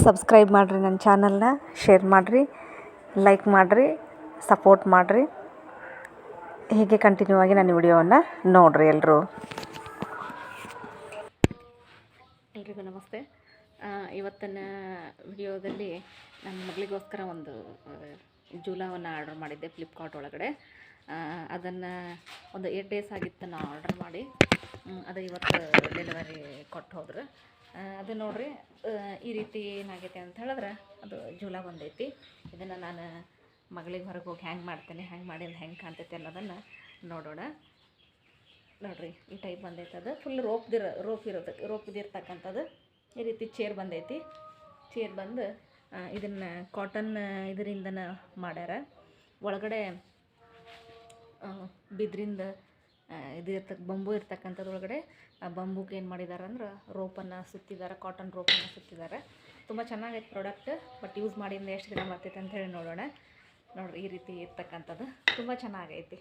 Subscribe ಮಾಡಿರಿ ನನ್ನ ಚಾನಲ್ನ, ಶೇರ್ ಮಾಡಿರಿ, ಲೈಕ್ ಮಾಡಿರಿ, ಸಪೋರ್ಟ್ ಮಾಡಿರಿ. ಹೀಗೆ ಕಂಟಿನ್ಯೂ ಆಗಿ ನನ್ನ ವಿಡಿಯೋವನ್ನು ನೋಡಿರಿ ಎಲ್ಲರೂ ಎಲ್ರಿಗೂ ನಮಸ್ತೆ. ಇವತ್ತಿನ ವಿಡಿಯೋದಲ್ಲಿ ನನ್ನ ಮಗಳಿಗೋಸ್ಕರ ಒಂದು ಜೂಲಾವನ್ನು ಆರ್ಡರ್ ಮಾಡಿದ್ದೆ ಫ್ಲಿಪ್ಕಾರ್ಟ್ ಒಳಗಡೆ. ಅದನ್ನು ಒಂದು ಏಟ್ ಡೇಸ್ ಆಗಿತ್ತು ನಾನು ಆರ್ಡರ್ ಮಾಡಿ. ಅದು ಇವತ್ತು ಡೆಲಿವರಿ ಕೊಟ್ಟು ಹೋದ್ರು. ಅದು ನೋಡ್ರಿ ಈ ರೀತಿ ಏನಾಗೈತೆ ಅಂತ ಹೇಳಿದ್ರೆ ಅದು ಜೂಲ ಬಂದೈತಿ. ಇದನ್ನು ನಾನು ಮಗಳಿಗೆ ಹೊರಗೆ ಹೋಗಿ ಹ್ಯಾಂಗೆ ಮಾಡ್ತೇನೆ ಹ್ಯಾಂಗೆ ಮಾಡಿದ್ದು ಹೆಂಗೆ ಕಾಣ್ತೈತೆ ಅನ್ನೋದನ್ನು ನೋಡೋಣ. ನೋಡಿರಿ, ಈ ಟೈಪ್ ಬಂದೈತೆ ಅದು. ಫುಲ್ ರೋಪ್ದಿರ ರೋಪ್ ಇರೋದು ರೋಪ್ದಿರ್ತಕ್ಕಂಥದ್ದು ಈ ರೀತಿ ಚೇರ್ ಬಂದೈತಿ. ಚೇರ್ ಬಂದು ಇದನ್ನು ಕಾಟನ್ ಇದರಿಂದ ಮಾಡ್ಯಾರ. ಒಳಗಡೆ ಬಿದ್ರಿಂದ ಇದು ಇರ್ತಕ್ಕ ಬಂಬು ಇರ್ತಕ್ಕಂಥದ್ರೊಳಗಡೆ, ಆ ಬಂಬುಗೆ ಏನು ಮಾಡಿದ್ದಾರೆ ಅಂದ್ರೆ ರೋಪನ್ನು ಸುತ್ತಿದ್ದಾರೆ ಕಾಟನ್ ರೋಪನ್ನು ಸುತ್ತಿದ್ದಾರೆ ತುಂಬ ಚೆನ್ನಾಗೈತೆ ಪ್ರಾಡಕ್ಟ್ ಬಟ್ ಯೂಸ್ ಮಾಡಿಂದ ಎಷ್ಟು ದಿನ ಬರ್ತೈತೆ ಅಂತ ಹೇಳಿ ನೋಡೋಣ. ನೋಡ್ರಿ, ಈ ರೀತಿ ಇರ್ತಕ್ಕಂಥದ್ದು ತುಂಬ ಚೆನ್ನಾಗೈತಿ.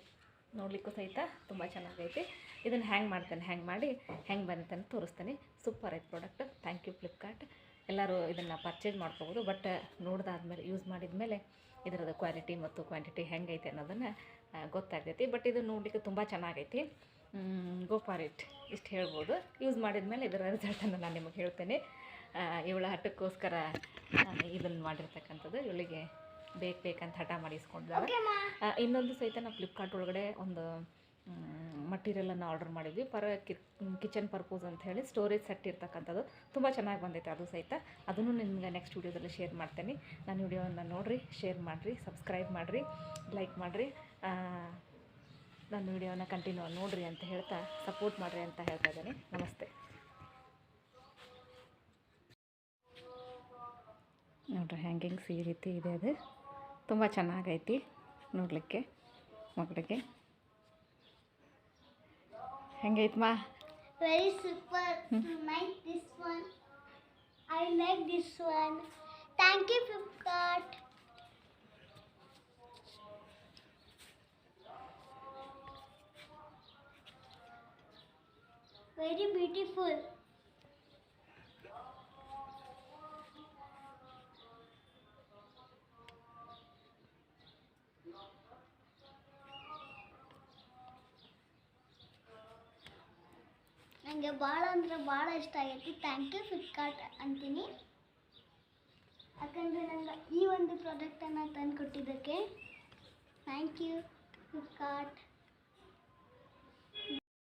ನೋಡ್ಲಿಕ್ಕು ಸಹಿತ ತುಂಬ ಚೆನ್ನಾಗೈತಿ. ಇದನ್ನು ಹ್ಯಾಂಗ್ ಮಾಡ್ತೇನೆ ಹ್ಯಾಂಗ್ ಮಾಡಿ ಹೆಂಗೆ ಬಂತೆ ಅಂತ ತೋರಿಸ್ತೇನೆ. ಸೂಪರ್ ಐತೆ ಪ್ರಾಡಕ್ಟ್ ಥ್ಯಾಂಕ್ ಯು ಫ್ಲಿಪ್ಕಾರ್ಟ್ ಎಲ್ಲರೂ ಇದನ್ನು ಪರ್ಚೇಸ್ ಮಾಡ್ಕೋಬೋದು ಬಟ್ ನೋಡಿದಾದ್ಮೇಲೆ ಯೂಸ್ ಮಾಡಿದ ಮೇಲೆ ಇದರದ್ದು ಕ್ವಾಲಿಟಿ ಮತ್ತು ಕ್ವಾಂಟಿಟಿ ಹೆಂಗೈತೆ ಅನ್ನೋದನ್ನು ಗೊತ್ತಾಗ್ತೈತಿ. ಬಟ್ ಇದು ನೋಡಲಿಕ್ಕೆ ತುಂಬ ಚೆನ್ನಾಗೈತಿ. ಗೋ ಫಾರ್ ಇಟ್ ಇಷ್ಟು ಹೇಳ್ಬೋದು. ಯೂಸ್ ಮಾಡಿದ ಮೇಲೆ ಇದರ ರಿಸಲ್ಟನ್ನು ನಾನು ನಿಮಗೆ ಹೇಳ್ತೇನೆ. ಇವಳ ಹಠಕ್ಕೋಸ್ಕರ ಇದನ್ನು ಮಾಡಿರ್ತಕ್ಕಂಥದ್ದು. ಇವಳಿಗೆ ಬೇಕು ಬೇಕಂತ ಹಠ ಮಾಡಿಸ್ಕೊಂಡಿದ್ದಾಳೆ. ಆ, ಇನ್ನೊಂದು ಸಹಿತ ನಾವು ಫ್ಲಿಪ್ಕಾರ್ಟ್ ಒಳಗಡೆ ಒಂದು ಮಟೀರಿಯಲನ್ನು ಆರ್ಡರ್ ಮಾಡಿದ್ವಿ. ಪರ ಕಿಚನ್ ಪರ್ಪೋಸ್ ಅಂತ ಹೇಳಿ ಸ್ಟೋರೇಜ್ ಸೆಟ್ ಇರ್ತಕ್ಕಂಥದ್ದು. ತುಂಬ ಚೆನ್ನಾಗಿ ಬಂದೈತೆ ಅದು ಸಹಿತ. ಅದನ್ನು ನಿಮ್ಗೆ ನೆಕ್ಸ್ಟ್ ವೀಡಿಯೋದಲ್ಲಿ ಶೇರ್ ಮಾಡ್ತೇನೆ. ನನ್ನ ವಿಡಿಯೋವನ್ನು ನೋಡಿರಿ, ಶೇರ್ ಮಾಡಿರಿ, ಸಬ್ಸ್ಕ್ರೈಬ್ ಮಾಡಿರಿ, ಲೈಕ್ ಮಾಡಿರಿ. ನನ್ನ ವಿಡಿಯೋನ ಕಂಟಿನ್ಯೂ ನೋಡಿರಿ ಅಂತ ಹೇಳ್ತಾ, ಸಪೋರ್ಟ್ ಮಾಡಿರಿ ಅಂತ ಹೇಳ್ತಾ ಇದ್ದೀನಿ. ನಮಸ್ತೆ. ನೋಡ್ರಿ ಹ್ಯಾಂಗಿಂಗ್ಸ್ ಈ ರೀತಿ ಇದೆ ಅದು. ತುಂಬ ಚೆನ್ನಾಗೈತಿ ನೋಡಲಿಕ್ಕೆ ಮಗಳಿಗೆ ಹೆಂಗೈತೆ ಮಾ Very super. Like this one. I like this one. Thank you, Flipkart. Very beautiful. ನನಗೆ ಭಾಳ ಅಂದರೆ ಭಾಳ ಇಷ್ಟ ಆಗೈತಿ. ಥ್ಯಾಂಕ್ ಯು ಫ್ಲಿಪ್ಕಾರ್ಟ್ ಅಂತೀನಿ. ಯಾಕಂದರೆ ನನಗೆ ಈ ಒಂದು ಪ್ರಾಡಕ್ಟನ್ನು ತಂದು ಕೊಟ್ಟಿದ್ದಕ್ಕೆ ಥ್ಯಾಂಕ್ ಯು ಫ್ಲಿಪ್ಕಾರ್ಟ್